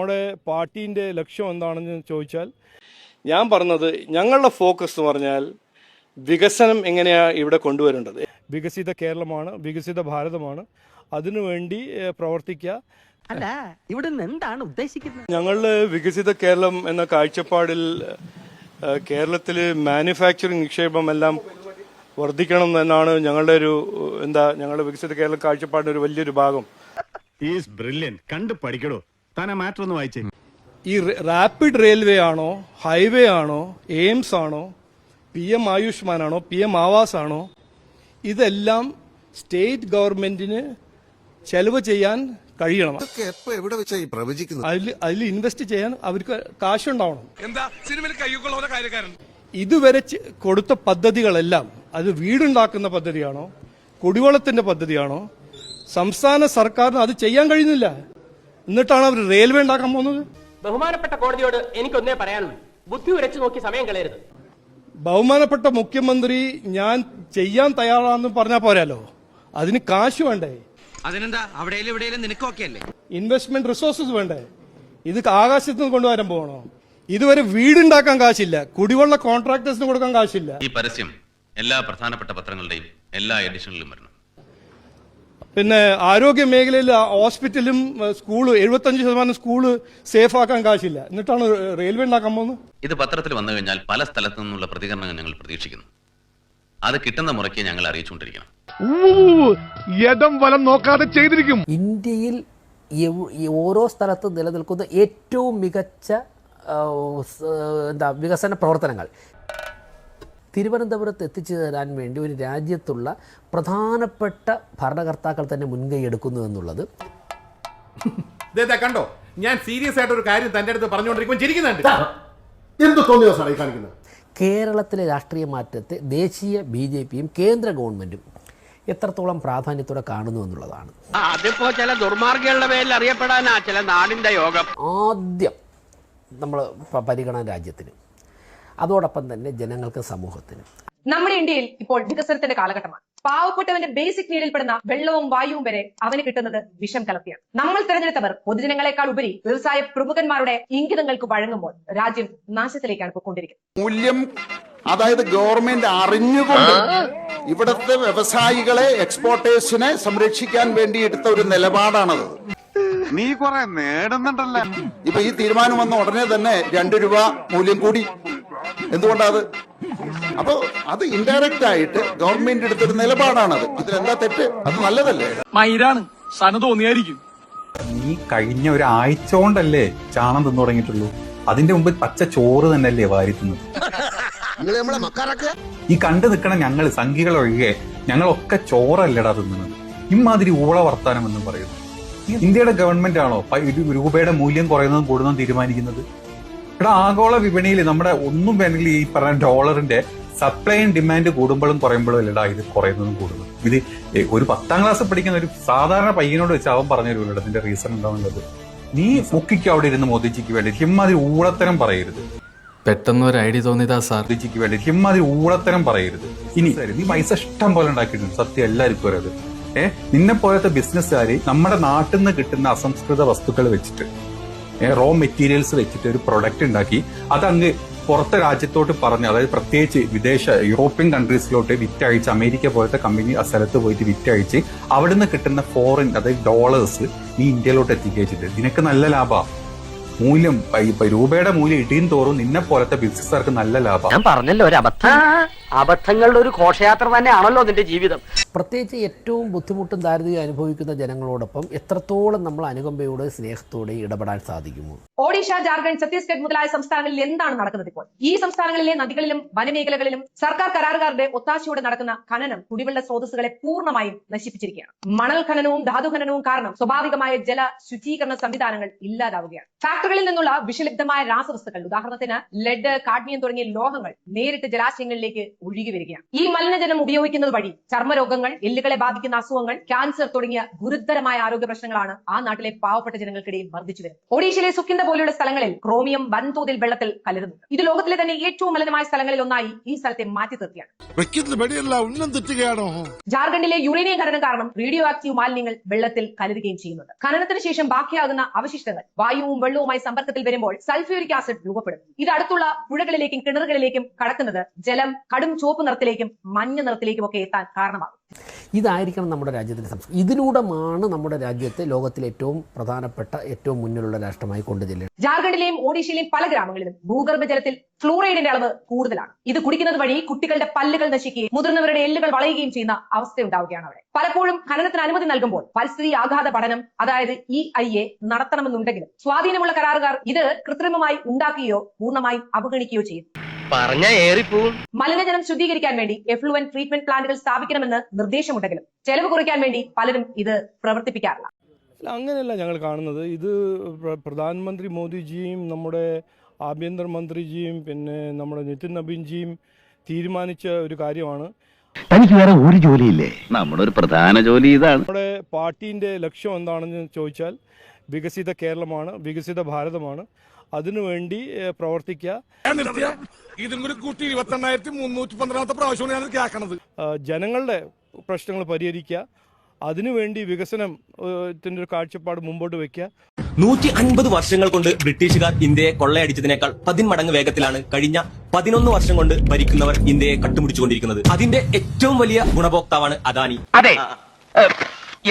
നമ്മുടെ പാർട്ടീന്റെ ലക്ഷ്യം എന്താണെന്ന് ചോദിച്ചാൽ ഞാൻ പറഞ്ഞത് ഞങ്ങളുടെ ഫോക്കസ് എന്ന് പറഞ്ഞാൽ വികസനം എങ്ങനെയാണ് ഇവിടെ കൊണ്ടുവരേണ്ടത്? വികസിത കേരളമാണ് വികസിത ഭാരതമാണ്. അതിനുവേണ്ടി പ്രവർത്തിക്കുക. അല്ല ഇവിടുന്ന് എന്താണ് ഉദ്ദേശിക്കുന്നത്? ഞങ്ങളുടെ വികസിത കേരളം എന്ന കാഴ്ചപ്പാടിൽ കേരളത്തിൽ മാനുഫാക്ചറിങ് നിക്ഷേപം എല്ലാം വർദ്ധിക്കണം എന്നാണ് ഞങ്ങളുടെ ഒരു എന്താ ഞങ്ങളുടെ വികസിത കേരള കാഴ്ചപ്പാടിന്റെ ഒരു വലിയൊരു ഭാഗം. കണ്ടു പഠിക്കണോ താൻ ആ മാറ്റർ ഒന്ന് വായിച്ചേ. ഈ റാപ്പിഡ് റെയിൽവേ ആണോ ഹൈവേ ആണോ എയിംസ് ആണോ പി എം ആയുഷ്മാൻ ആണോ പി എം ആവാസ് ആണോ ഇതെല്ലാം സ്റ്റേറ്റ് ഗവൺമെന്റിന് ചെലവ് ചെയ്യാൻ കഴിയണം. എവിടെ വെച്ചാ പ്രവചിക്കുന്നത്? അതിൽ അതിൽ ഇൻവെസ്റ്റ് ചെയ്യാൻ അവർക്ക് കാശുണ്ടാവണം. എന്താ? സിനിമയിൽ കയ്യൊക്കെയുള്ള കാര്യക്കാരൻ. ഇതുവരെ കൊടുത്ത പദ്ധതികളെല്ലാം അത് വീടുണ്ടാക്കുന്ന പദ്ധതിയാണോ കുടിവെള്ളത്തിന്റെ പദ്ധതിയാണോ സംസ്ഥാന സർക്കാരിന് അത് ചെയ്യാൻ കഴിയുന്നില്ല. എന്നിട്ടാണ് അവർ റെയിൽവേ ഉണ്ടാക്കാൻ പോകുന്നത്? ബഹുമാനപ്പെട്ട കോടതിയോട് എനിക്കൊന്നേ പറയാനുള്ളൂ. ബുദ്ധി ഉരച്ചു നോക്കി സമയം കളയരുത്. ബഹുമാനപ്പെട്ട മുഖ്യമന്ത്രി ഞാൻ ചെയ്യാൻ തയ്യാറാണെന്ന് പറഞ്ഞാൽ പോരാലോ? അതിന് കാശ് വേണ്ടേ? അതിനെന്താ? അവിടെയും ഇവിടെയും നിനക്കൊക്കെ അല്ലേ ഇൻവെസ്റ്റ്മെന്റ് റിസോഴ്സസ് വേണ്ടേ? ഇത് ആകാശത്ത് നിന്ന് കൊണ്ടുവരാൻ പോകണോ? ഇതുവരെ വീടുണ്ടാക്കാൻ കാശില്ല. കുടിവെള്ള കോൺട്രാക്ടേഴ്സിന് കൊടുക്കാൻ കാശില്ല. ഈ പരസ്യം എല്ലാ പ്രധാനപ്പെട്ട പത്രങ്ങളുടെയും എല്ലാ എഡിഷനിലും വരണം പിന്നെ ആരോഗ്യ മേഖലയിൽ ഹോസ്പിറ്റലും സ്കൂളും എഴുപത്തഞ്ച് ശതമാനം സ്കൂൾ സേഫ് ആക്കാൻ കാശില്ല. എന്നിട്ടാണ് റെയിൽവേ ഉണ്ടാക്കാൻ പോകുന്നത്? ഇത് പത്രത്തിൽ വന്നു കഴിഞ്ഞാൽ പല സ്ഥലത്തു നിന്നുള്ള പ്രതികരണങ്ങൾ ഞങ്ങൾ പ്രതീക്ഷിക്കുന്നു. അത് കിട്ടുന്ന മുറയ്ക്ക് ഞങ്ങൾ അറിയിച്ചുകൊണ്ടിരിക്കണം. യഥം വലം നോക്കാതെ ചെയ്തിരിക്കും. ഇന്ത്യയിൽ ഓരോ സ്ഥലത്തും നിലനിൽക്കുന്ന ഏറ്റവും മികച്ച എന്താ വികസന പ്രവർത്തനങ്ങൾ. തിരുവനന്തപുരത്ത് എത്തിച്ചു തരാൻ വേണ്ടി ഒരു രാജ്യത്തുള്ള പ്രധാനപ്പെട്ട ഭരണകർത്താക്കൾ തന്നെ മുൻകൈ എടുക്കുന്നു എന്നുള്ളത്. ദേ കണ്ടോ? ഞാൻ സീരിയസ് ആയിട്ട് ഒരു കാര്യം തന്റെ അടുത്ത് പറഞ്ഞുകൊണ്ടിരിക്കുമ്പോൾ ചിരിക്കുന്നുണ്ട്. എന്ത് തോന്നിയോ സാറേ കാണിക്കുന്നത്? കേരളത്തിലെ രാഷ്ട്രീയ മാറ്റത്തെ ദേശീയ ബി ജെ പിയും കേന്ദ്ര ഗവൺമെന്റും എത്രത്തോളം പ്രാധാന്യത്തോടെ കാണുന്നു എന്നുള്ളതാണ്. അതിപ്പോ ചില ദുർമാർഗങ്ങളുടെ പേരിൽ അറിയപ്പെടാനാ ചില നാടിന്റെ യോഗം. ആദ്യം നമ്മൾ പരിഗണന രാജ്യത്തിന്. അതോടൊപ്പം തന്നെ ജനങ്ങൾക്ക് സമൂഹത്തിന്. നമ്മുടെ ഇന്ത്യയിൽ ഇപ്പോൾ വികസനത്തിന്റെ കാലഘട്ടമാണ്. പാവപ്പെട്ടവന്റെ ബേസിക് നീഡിൽപ്പെടുന്ന വെള്ളവും വായുവും വരെ അവന് കിട്ടുന്നത് വിഷം കലർത്തിയാണ്. നമ്മൾ തെരഞ്ഞെടുത്തവർ പൊതുജനങ്ങളെക്കാൾ ഉപരി വ്യവസായ പ്രമുഖന്മാരുടെ ഇംഗിതങ്ങൾക്ക് വഴങ്ങുമ്പോൾ രാജ്യം നാശത്തിലേക്കാണ് പോയിക്കൊണ്ടിരിക്കുന്നത്. മൂല്യം അതായത് ഗവൺമെന്റ് അറിഞ്ഞുകൊണ്ട് ഇവിടുത്തെ വ്യവസായികളെ എക്സ്പോർട്ടേഴ്സിനെ സംരക്ഷിക്കാൻ വേണ്ടി എടുത്ത ഒരു നിലപാടാണത്. നീ കൊറേ നേടുന്നുണ്ടല്ലോ. ഇപ്പൊ ഈ തീരുമാനം വന്ന ഉടനെ തന്നെ രണ്ടു രൂപ മൂല്യം കൂടി. എന്തുകൊണ്ടത് അപ്പൊ അത് ഇൻഡയറക്റ്റ് ആയിട്ട് ഗവൺമെന്റ് എടുത്തൊരു നിലപാടാണത്. ഇതിലെന്താ തെറ്റ്? അത് നല്ലതല്ലേ? മൈരാണ്. സന തോന്നിയായിരിക്കും. നീ കഴിഞ്ഞ ഒരു ആഴ്ച കൊണ്ടല്ലേ ചാണം തിന്നു തുടങ്ങിയിട്ടുള്ളൂ? അതിന്റെ മുമ്പ് പച്ച ചോറ് തന്നെയല്ലേ വാരി തിന്നത് നിങ്ങൾ നമ്മളെ മക്കാറൊക്കെ ഈ കണ്ടു നിൽക്കണ ഞങ്ങൾ സംഖികൾ ഒഴികെ ഞങ്ങളൊക്കെ ചോറല്ലടാ തിന്നുന്നത്. ഇമാതിരി ഊള വർത്താനം എന്നും പറയുന്നു. ഇന്ത്യയുടെ ഗവൺമെന്റ് ആണോ രൂപയുടെ മൂല്യം കുറയുന്നതും കൂടുന്നതും തീരുമാനിക്കുന്നത്? ഇവിടെ ആഗോള വിപണിയിൽ നമ്മുടെ ഒന്നും വേണമെങ്കിൽ ഈ പറഞ്ഞ ഡോളറിന്റെ സപ്ലൈ ആൻഡ് ഡിമാൻഡ് കൂടുമ്പോഴും കുറയുമ്പോഴും അല്ലടാ ഇത് കുറയുന്നതും കൂടുന്നു. ഇത് ഒരു പത്താം ക്ലാസ് പഠിക്കുന്ന ഒരു സാധാരണ പയ്യനോട് വെച്ച് അവൻ പറഞ്ഞു തരുമല്ലോ ഇതിന്റെ റീസൺ എന്താണെന്നുള്ളത്. നീ മുക്കിക്ക് അവിടെ ഇരുന്ന് മോദിജിക്ക് വേണ്ടി ഇമ്മാതിരി ഊളത്തരം പറയരുത്. പെട്ടെന്ന് ഒരു ഐഡിയ തോന്നിയതാ സാർ. മോദിജിക്ക് വേണ്ടി ഇമ്മാതിരി ഊളത്തരം പറയരുത്. ഇനി നീ പൈസ ഇഷ്ടം പോലെ ഉണ്ടാക്കിയിട്ടുണ്ട്. സത്യം എല്ലാവർക്കും അറിയത് ഏഹ് നിന്നെ പോലത്തെ ബിസിനസ്സുകാർ നമ്മുടെ നാട്ടിൽ നിന്ന് കിട്ടുന്ന അസംസ്കൃത വസ്തുക്കൾ വെച്ചിട്ട് റോ മെറ്റീരിയൽസ് വെച്ചിട്ട് ഒരു പ്രൊഡക്റ്റ് ഉണ്ടാക്കി. അതങ്ങ് പുറത്തെ രാജ്യത്തോട്ട് പറഞ്ഞ് അതായത് പ്രത്യേകിച്ച് വിദേശ യൂറോപ്യൻ കൺട്രീസിലോട്ട് വിറ്റഴിച്ച് അമേരിക്ക പോലത്തെ കമ്പനി ആ സ്ഥലത്ത് പോയിട്ട് വിറ്റഴിച്ച് അവിടുന്ന് കിട്ടുന്ന ഫോറിൻ അതായത് ഡോളേഴ്സ് നീ ഇന്ത്യയിലോട്ട് എത്തിക്കുകച്ചിട്ട് നിനക്ക് നല്ല ലാഭമാണ് മൂല്യം ഇപ്പൊ രൂപയുടെ മൂല്യം ഇടിയും തോറും നിന്നെ പോലത്തെ ബിസിനസ്സുകാർക്ക് നല്ല ലാഭം. ഞാൻ പറഞ്ഞല്ലോ ഒരു അബദ്ധം. അബദ്ധങ്ങളുടെ ഒരു ഘോഷയാത്ര തന്നെയാണല്ലോ നിന്റെ ജീവിതം. പ്രത്യേകിച്ച് ഏറ്റവും ബുദ്ധിമുട്ടും ദാരിദ്ര്യം അനുഭവിക്കുന്ന ജനങ്ങളോടൊപ്പം എത്രത്തോളം നമ്മൾ അനുകമ്പയോടെ സ്നേഹത്തോടെ ഇടപെടാൻ സാധിക്കുമോ? ഒഡീഷ ജാർഖണ്ഡ് ഛത്തീസ്ഗഡ് മുതലായ സംസ്ഥാനങ്ങളിൽ എന്താണ് നടക്കുന്നത് ഇപ്പോൾ? ഈ സംസ്ഥാനങ്ങളിലെ നദികളിലും വനമേഖലകളിലും സർക്കാർ കരാറുകാരുടെ ഒത്താശയോടെ നടക്കുന്ന ഖനനം കുടിവെള്ള സ്രോതസ്സുകളെ പൂർണമായും നശിപ്പിച്ചിരിക്കുകയാണ്. മണൽ ഖനനവും ധാതു ഖനനവും കാരണം സ്വാഭാവികമായ ജല ശുചീകരണ സംവിധാനങ്ങൾ ഇല്ലാതാവുകയാണ്. ഫാക്ടറികളിൽ നിന്നുള്ള വിഷലിപ്തമായ രാസവസ്തുക്കൾ ഉദാഹരണത്തിന് ലെഡ് കാഡ്മിയം തുടങ്ങിയ ലോഹങ്ങൾ നേരിട്ട് ജലാശയങ്ങളിലേക്ക് ഒഴുകി വരികയാണ്. ഈ മലിനജലം ഉപയോഗിക്കുന്നത് വഴി ചർമ്മരോഗങ്ങൾ എല്ലുകളെ ബാധിക്കുന്ന അസുഖങ്ങൾ ക്യാൻസർ തുടങ്ങിയ ഗുരുതരമായ ആരോഗ്യ പ്രശ്നങ്ങളാണ് ആ നാട്ടിലെ പാവപ്പെട്ട ജനങ്ങൾക്കിടയിൽ വർദ്ധിച്ചു വരുന്നത്. ഒഡീഷയിലെ സുഖിന്ത പോലെയുള്ള സ്ഥലങ്ങളിൽ ക്രോമിയം വൻതോതിൽ വെള്ളത്തിൽ കലരുന്നു ഇത് ലോകത്തിലെ തന്നെ ഏറ്റവും മലിനമായ സ്ഥലങ്ങളിൽ ഒന്നായി ഈ സ്ഥലത്തെ മാറ്റി തീർത്തിയാണ് ജാർഖണ്ഡിലെ യുറേനിയം ഖനനം കാരണം റേഡിയോ ആക്റ്റീവ് മാലിന്യങ്ങൾ വെള്ളത്തിൽ കലരുകയും ചെയ്യുന്നുണ്ട്. ഖനനത്തിന് ശേഷം ബാക്കിയാകുന്ന അവശിഷ്ടങ്ങൾ വായുവും വെള്ളവുമായി സമ്പർക്കത്തിൽ വരുമ്പോൾ സൾഫ്യൂരിക് ആസിഡ് രൂപപ്പെടുന്നു. ഇത് അടുത്തുള്ള പുഴകളിലേക്കും കിണറുകളിലേക്കും കടക്കുന്നത് ജലം കടും ചുവപ്പ് നിറത്തിലേക്കും മഞ്ഞ നിറത്തിലേക്കും ഒക്കെ എത്താൻ കാരണമാകും. ഇതായിരിക്കണം നമ്മുടെ രാജ്യത്തിന്റെ സംസ്കാരം. ഇതിലൂടെയാണ് നമ്മുടെ രാജ്യത്തെ ലോകത്തിലെ ഏറ്റവും പ്രധാനപ്പെട്ട ഏറ്റവും മുന്നിലുള്ള രാഷ്ട്രമായി കൊണ്ടുചെല്ലുന്നത് ജാർഖണ്ഡിലെയും ഒഡീഷയിലെയും പല ഗ്രാമങ്ങളിലും ഭൂഗർഭ ജലത്തിൽ ഫ്ലൂറൈഡിന്റെ അളവ് കൂടുതലാണ്. ഇത് കുടിക്കുന്നത് വഴി കുട്ടികളുടെ പല്ലുകൾ നശിക്കുകയും മുതിർന്നവരുടെ എല്ലുകൾ വളയുകയും ചെയ്യുന്ന അവസ്ഥ ഉണ്ടാവുകയാണ് അവിടെ. പലപ്പോഴും ഖനനത്തിന് അനുമതി നൽകുമ്പോൾ പരിസ്ഥിതി ആഘാത പഠനം അതായത് ഇ ഐ എ നടത്തണമെന്നുണ്ടെങ്കിലും സ്വാധീനമുള്ള കരാറുകാർ ഇത് കൃത്രിമമായി ഉണ്ടാക്കുകയോ പൂർണമായും അവഗണിക്കുകയോ ചെയ്യും പറഞ്ഞ ഏറിപ്പോവും. മലിനജലം ശുദ്ധീകരിക്കാൻ വേണ്ടി എഫ്ലുവൻ ട്രീറ്റ്മെന്റ് പ്ലാന്റുകൾ സ്ഥാപിക്കണമെന്ന് നിർദ്ദേശമുണ്ടെങ്കിലും ചെലവ് കുറയ്ക്കാൻ വേണ്ടി പലരും ഇത് പ്രവർത്തിപ്പിക്കാറില്ല. അങ്ങനെയല്ല ഞങ്ങൾ കാണുന്നത്. ഇത് പ്രധാനമന്ത്രി മോദിജിയും നമ്മുടെ ആഭ്യന്തര മന്ത്രിജിയും പിന്നെ നമ്മുടെ നിതിൻ നബീൻജിയും തീരുമാനിച്ച ഒരു കാര്യമാണ്. തനിക്ക് വേറെ ഒരു ജോലിയില്ലേ? നമ്മുടെ ഒരു പ്രധാന ജോലി ഇതാണ്. നമ്മുടെ പാർട്ടിന്റെ ലക്ഷ്യം എന്താണെന്ന് ചോദിച്ചാൽ വികസിത കേരളമാണ് വികസിത ഭാരതമാണ്. അതിനുവേണ്ടി പ്രവർത്തിക്കുക. ഇതും കൂടി കൂട്ടി ഇരുപത്തി എണ്ണായിരത്തി മുന്നൂറ്റി പന്ത്രണ്ടാമത്തെ പ്രാവശ്യമാണ് ഞാൻ കേൾക്കണത്. ജനങ്ങളുടെ പ്രശ്നങ്ങൾ പരിഹരിക്കുക. അതിനുവേണ്ടി വികസനം ഒരു കാഴ്ചപ്പാട് മുമ്പോട്ട് വെക്കുക. നൂറ്റി അൻപത് വർഷങ്ങൾ കൊണ്ട് ബ്രിട്ടീഷുകാർ ഇന്ത്യയെ കൊള്ളയടിച്ചതിനേക്കാൾ പതിന്മടങ്ങ് വേഗത്തിലാണ് കഴിഞ്ഞ പതിനൊന്ന് വർഷം കൊണ്ട് ഭരിക്കുന്നവർ ഇന്ത്യയെ കട്ടുമുടിച്ചുകൊണ്ടിരിക്കുന്നത് അതിന്റെ ഏറ്റവും വലിയ ഗുണഭോക്താവാണ് അദാനി. അതെ.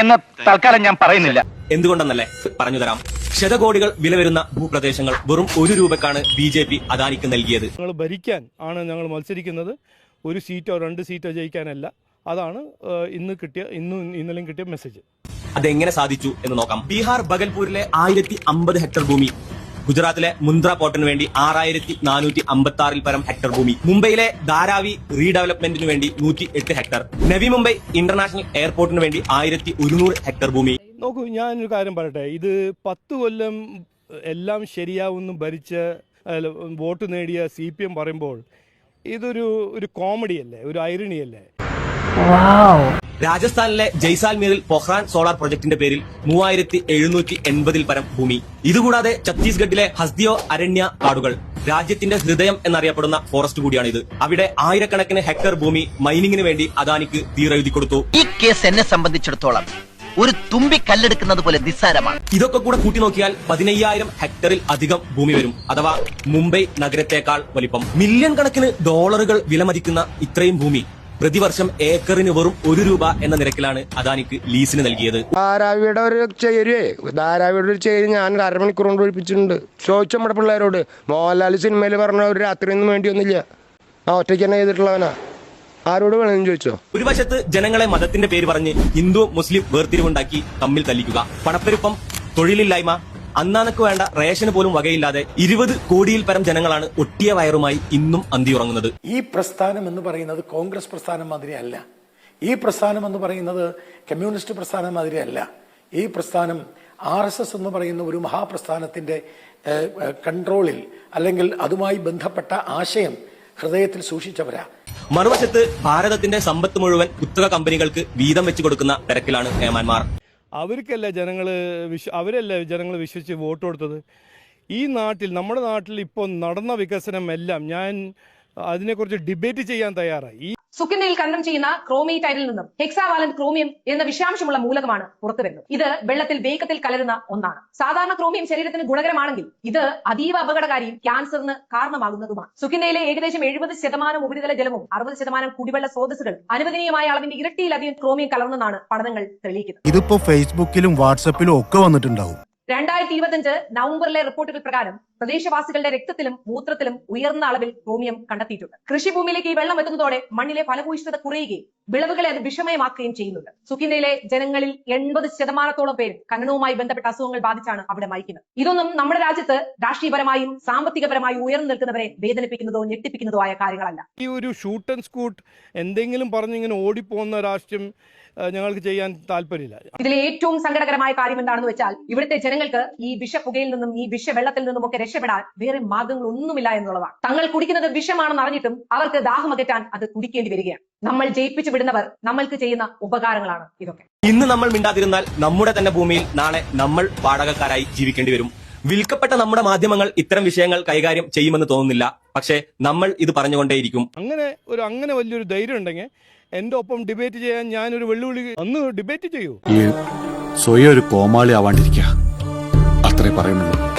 എന്ന തൽക്കാലം ഞാൻ പറയുന്നില്ല. എന്തുകൊണ്ടെന്നല്ലേ പറഞ്ഞു തരാം. ശതകോടികൾ വില വരുന്ന ഭൂപ്രദേശങ്ങൾ വെറും ഒരു രൂപക്കാണ് ബി ജെ പി അദാനിക്ക് നൽകിയത്. ഞങ്ങൾ ഭരിക്കാൻ ആണ് ഞങ്ങൾ മത്സരിക്കുന്നത്. ഒരു സീറ്റോ രണ്ട് സീറ്റോ ജയിക്കാനല്ല. അതാണ് ഇന്ന് കിട്ടിയ ഇന്നും ഇന്നലെയും കിട്ടിയ മെസ്സേജ് അതെങ്ങനെ സാധിച്ചു എന്ന് നോക്കാം. ബീഹാർ ബഗൽപൂരിലെ ആയിരത്തി അമ്പത് ഹെക്ടർ ഭൂമി ഗുജറാത്തിലെ മുന്ദ്ര പോർട്ടിന് വേണ്ടി ആറായിരത്തി നാനൂറ്റി അമ്പത്തി ആറിൽ പരം ഹെക്ടർ ഭൂമി. മുംബൈയിലെ ധാരാവി റീഡെവലപ്മെന്റിന് വേണ്ടി നൂറ്റി എട്ട് ഹെക്ടർ. നവി മുംബൈ ഇന്റർനാഷണൽ എയർപോർട്ടിന് വേണ്ടി ആയിരത്തി ഒരുന്നൂറ് ഹെക്ടർ ഭൂമി. നോക്കൂ ഞാനൊരു കാര്യം പറയട്ടെ. ഇത് പത്ത് കൊല്ലം എല്ലാം ശരിയാവുന്നു ഭരിച്ച വോട്ട് നേടിയ സി പി എം പറയുമ്പോൾ ഇതൊരു ഒരു കോമഡിയല്ലേ? ഒരു ഐറണി അല്ലേ? രാജസ്ഥാനിലെ ജയ്സാൽമീറിൽ പൊഹ്റാൻ സോളാർ പ്രൊജക്ടിന്റെ പേരിൽ മൂവായിരത്തി എഴുന്നൂറ്റി എൺപതിൽ പരം ഭൂമി. ഇതുകൂടാതെ ഛത്തീസ്ഗഡിലെ ഹസ്ദിയോ അരണ്യ കാടുകൾ രാജ്യത്തിന്റെ ഹൃദയം എന്നറിയപ്പെടുന്ന ഫോറസ്റ്റ് കൂടിയാണ് ഇത് അവിടെ ആയിരക്കണക്കിന് ഹെക്ടർ ഭൂമി മൈനിങ്ങിന് വേണ്ടി അദാനിക്ക് തീരെഴുതി കൊടുത്തു ഈ കേസ് എന്നെ സംബന്ധിച്ചിടത്തോളം ഒരു തുമ്പി കല്ലെടുക്കുന്നത് പോലെ നിസ്സാരമാണ്. ഇതൊക്കെ കൂടെ കൂട്ടി നോക്കിയാൽ പതിനയ്യായിരം ഹെക്ടറിൽ അധികം ഭൂമി വരും. അഥവാ മുംബൈ നഗരത്തെക്കാൾ വലിപ്പം. മില്യൺ കണക്കിന് ഡോളറുകൾ വിലമതിക്കുന്ന ഇത്രയും ഭൂമി പ്രതിവർഷം ഏക്കറിന് വെറും ഒരു രൂപ എന്ന നിരക്കിലാണ് അദാനിക്ക് ലീസിന് നൽകിയത്. ധാരാവിയുടെ ഒരു ചേരുവേ ധാരാവിയുടെ ഒരു ചേരി ഞാൻ അരമണിക്കൂർ കൊണ്ട് ഒഴിപ്പിച്ചിട്ടുണ്ട്. ചോദിച്ചു നമ്മുടെ പിള്ളേരോട് മോഹൻലാൽ സിനിമയിൽ പറഞ്ഞ ഒരു രാത്രിയൊന്നും വേണ്ടിയൊന്നുമില്ല. ആ ഒറ്റയ്ക്ക് തന്നെ ചെയ്തിട്ടുള്ളവനാ. ആരോട് വേണമെന്ന് ചോദിച്ചോ? ഒരു വശത്ത് ജനങ്ങളെ മതത്തിന്റെ പേര് പറഞ്ഞ് ഹിന്ദു മുസ്ലിം വേർതിരിവുണ്ടാക്കി തമ്മിൽ തല്ലിക്കുക. പണപ്പെരുപ്പം തൊഴിലില്ലായ്മ അന്നാനക്ക് വേണ്ട റേഷന് പോലും വകയില്ലാതെ ഇരുപത് കോടിയിൽ പരം ജനങ്ങളാണ് ഒട്ടിയ വയറുമായി ഇന്നും അന്തിയുറങ്ങുന്നത്. ഈ പ്രസ്ഥാനം എന്ന് പറയുന്നത് കോൺഗ്രസ് പ്രസ്ഥാനം മാതിരിയല്ല ഈ പ്രസ്ഥാനം എന്ന് പറയുന്നത് കമ്മ്യൂണിസ്റ്റ് പ്രസ്ഥാനം മാതിരിയല്ല ഈ പ്രസ്ഥാനം ആർ എസ് എസ് എന്ന് പറയുന്ന ഒരു മഹാപ്രസ്ഥാനത്തിന്റെ കൺട്രോളിൽ അല്ലെങ്കിൽ അതുമായി ബന്ധപ്പെട്ട ആശയം ഹൃദയത്തിൽ സൂക്ഷിച്ചവരാ. മറുവശത്ത് ഭാരതത്തിന്റെ സമ്പത്ത് മുഴുവൻ കുത്തക കമ്പനികൾക്ക് വീതം വെച്ചു കൊടുക്കുന്ന തിരക്കിലാണ് ഏമാന്മാർ. അവർക്കല്ല ജനങ്ങൾ വിശ്വ അവരല്ല ജനങ്ങൾ വിശ്വസിച്ച് വോട്ട് കൊടുത്തത്? ഈ നാട്ടിൽ നമ്മുടെ നാട്ടിൽ ഇപ്പോൾ നടന്ന വികസനം എല്ലാം ഞാൻ അതിനെക്കുറിച്ച് ഡിബേറ്റ് ചെയ്യാൻ തയ്യാറായി. ഈ കണ്ടം ചെയ്യുന്ന ക്രോമേറ്റൈഡിൽ നിന്നും ഹെക്സാവാലൻ ക്രോമിയം എന്ന വിഷാംശമുള്ള മൂലകമാണ് പുറത്തു വരുന്നത്. ഇത് വെള്ളത്തിൽ വേഗത്തിൽ കലരുന്ന ഒന്നാണ്. സാധാരണ ക്രോമിയം ശരീരത്തിന് ഗുണകരമാണെങ്കിൽ ഇത് അതീവ അപകടകാരിയും ക്യാൻസറിന് കാരണമാകുന്നതുമാണ്. സുക്കിന്തയിലെ ഏകദേശം എഴുപത് ശതമാനം ഉപരിതല ജലവും അറുപത് ശതമാനം കുടിവെള്ള സ്രോതസ്സുകൾ അനുവദനീയമായ അളവിന്റെ ഇരട്ടിയിലധികം ക്രോമിയം കലർന്നെന്നാണ് പഠനങ്ങൾ തെളിയിക്കുന്നത്. ഇതിപ്പോ ഫേസ്ബുക്കിലും വാട്സപ്പിലും ഒക്കെ വന്നിട്ടുണ്ടാവും. രണ്ടായിരത്തി ഇരുപത്തിയഞ്ച് നവംബറിലെ റിപ്പോർട്ടുകൾ പ്രകാരം പ്രദേശവാസികളുടെ രക്തത്തിലും മൂത്രത്തിലും ഉയർന്ന അളവിൽ ക്രോമിയം കണ്ടെത്തിയിട്ടുണ്ട്. കൃഷിഭൂമിയിലേക്ക് ഈ വെള്ളം എത്തുന്നതോടെ മണ്ണിലെ ഫലഭൂയിഷ്ഠത കുറയുകയും വിളവുകളെ അത് വിഷമയമാക്കുകയും ചെയ്യുന്നുണ്ട്. സുഖിന്ദയിലെ ജനങ്ങളിൽ എൺപത് ശതമാനത്തോളം പേര് ഖനനവുമായി ബന്ധപ്പെട്ട അസുഖങ്ങൾ ബാധിച്ചാണ് അവിടെ മരിക്കുന്നത്. ഇതൊന്നും നമ്മുടെ രാജ്യത്ത് രാഷ്ട്രീയപരമായും സാമ്പത്തികപരമായും ഉയർന്നു നിൽക്കുന്നവരെ വേദനിപ്പിക്കുന്നതോ ഞെട്ടിപ്പിക്കുന്നതോ ആയ കാര്യങ്ങളല്ല. ഈ ഒരു ഷൂട്ട് ആൻഡ് സ്കൂട്ട് എന്തെങ്കിലും പറഞ്ഞിങ്ങനെ ഓടിപ്പോകുന്ന രാഷ്ട്രീയം ഞങ്ങൾക്ക് ചെയ്യാൻ താല്പര്യമില്ല. ഇതിൽ ഏറ്റവും സങ്കടകരമായ കാര്യം എന്താണെന്ന് വെച്ചാൽ ഇവിടുത്തെ ജനങ്ങൾക്ക് ഈ വിഷപ്പുകയിൽ നിന്നും ഈ വിഷവെള്ളത്തിൽ നിന്നും ഒക്കെ രക്ഷപ്പെടാൻ വേറെ മാർഗങ്ങൾ ഒന്നുമില്ല എന്നുള്ളതാണ്. തങ്ങൾ കുടിക്കുന്നത് വിഷമാണെന്ന് അറിഞ്ഞിട്ടും അവർക്ക് ദാഹം അകറ്റാൻ അത് കുടിക്കേണ്ടി വരികയാണ്. നമ്മൾ ജയിപ്പിച്ചു വിടുന്നവർ നമ്മൾക്ക് ചെയ്യുന്ന ഉപകാരങ്ങളാണ് ഇതൊക്കെ. ഇന്ന് നമ്മൾ മിണ്ടാതിരുന്നാൽ നമ്മുടെ തന്നെ ഭൂമിയിൽ നാളെ നമ്മൾ വാടകക്കാരായി ജീവിക്കേണ്ടി വരും. വിൽക്കപ്പെട്ട നമ്മുടെ മാധ്യമങ്ങൾ ഇത്തരം വിഷയങ്ങൾ കൈകാര്യം ചെയ്യുമെന്ന് തോന്നുന്നില്ല. പക്ഷേ നമ്മൾ ഇത് പറഞ്ഞുകൊണ്ടേയിരിക്കും. അങ്ങനെ ഒരു അങ്ങനെ വലിയൊരു ധൈര്യം ഉണ്ടെങ്കിൽ എന്റെ ഒപ്പം ഡിബേറ്റ് ചെയ്യാൻ ഞാനൊരു വെല്ലുവിളി അന്ന് ഡിബേറ്റ് ചെയ്യൂ. സ്വയം ഒരു കോമാളി ആവാണ്ടിരിക്കുക. അത്രേ പറയുന്നുള്ളൂ.